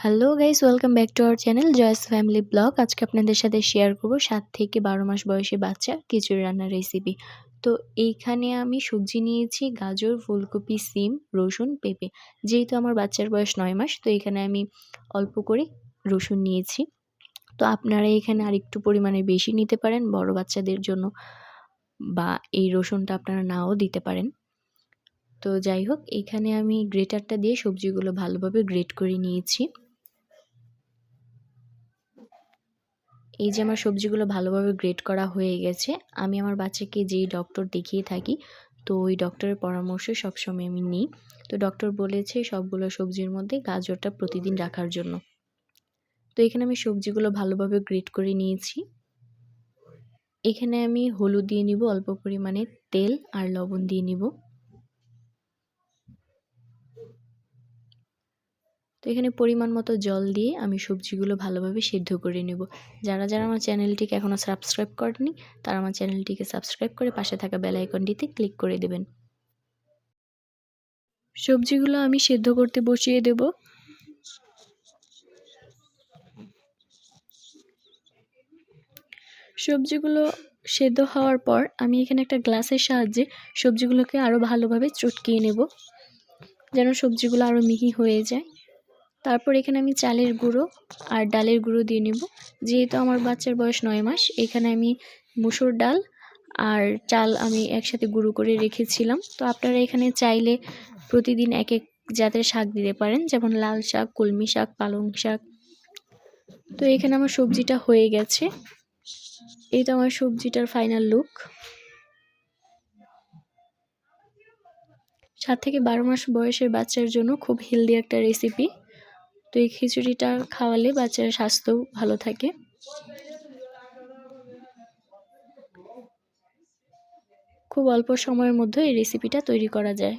Hello guys welcome back to our channel Joyce family blog আজকে আপনাদের সাথে share করব সাত থেকে বারো মাস বয়সী বাচ্চা খিচুড়ি রান্নার রেসিপি তো এইখানে আমি সবজি নিয়েছি, গাজর, ফুলকপি, সিম, রসুন, পেঁপে। যেহেতু আমার বাচ্চার বয়স নয় মাস, তো এখানে আমি অল্প করে রসুন নিয়েছি। তো আপনারা এখানে আরেকটু পরিমাণে বেশি নিতে পারেন বড় বাচ্চাদের জন্য, বা এই রসুনটা আপনারা নাও দিতে পারেন। তো যাই হোক, এখানে আমি গ্রেটারটা দিয়ে সবজিগুলো ভালোভাবে গ্রেট করে নিয়েছি। এই যে আমার সবজিগুলো ভালোভাবে গ্রেড করা হয়ে গেছে, আমি আমার বাচ্চাকে যেই ডক্টর দেখিয়ে থাকি, তো ওই ডক্টরের পরামর্শ সবসময় আমি নিই। তো ডক্টর বলেছে সবগুলো সবজির মধ্যে গাজরটা প্রতিদিন রাখার জন্য। তো এখানে আমি সবজিগুলো ভালোভাবে গ্রেড করে নিয়েছি। এখানে আমি হলুদ দিয়ে নিব, অল্প পরিমাণে তেল আর লবণ দিয়ে নিব। তো এখানে পরিমাণ মতো জল দিয়ে আমি সবজিগুলো ভালোভাবে সিদ্ধ করে নেব। যারা যারা আমার চ্যানেলটিকে এখনও সাবস্ক্রাইব করেনি, তারা আমার চ্যানেলটিকে সাবস্ক্রাইব করে পাশে থাকা বেল আইকনটিতে ক্লিক করে দেবেন। সবজিগুলো আমি সিদ্ধ করতে বসিয়ে দেব। সবজিগুলো সেদ্ধ হওয়ার পর আমি এখানে একটা গ্লাসের সাহায্যে সবজিগুলোকে আরও ভালোভাবে চটকিয়ে নেব, যেন সবজিগুলো আরও মিহি হয়ে যায়। তারপর এখানে আমি চালের গুঁড়ো আর ডালের গুঁড়ো দিয়ে নেব। যেহেতু আমার বাচ্চার বয়স নয় মাস, এখানে আমি মুসুর ডাল আর চাল আমি একসাথে গুঁড়ো করে রেখেছিলাম। তো আপনারা এখানে চাইলে প্রতিদিন এক এক জাতের শাক দিতে পারেন, যেমন লাল শাক, কলমি শাক, পালং শাক। তো এখানে আমার সবজিটা হয়ে গেছে। এই তো আমার সবজিটার ফাইনাল লুক সাত থেকে বারো মাস বয়সের বাচ্চার জন্য খুব হেলদি একটা রেসিপি তো এই খিচুড়িটা খাওয়ালে বাচ্চার স্বাস্থ্যও ভালো থাকে। খুব অল্প সময়ের মধ্যে এই রেসিপিটা তৈরি করা যায়।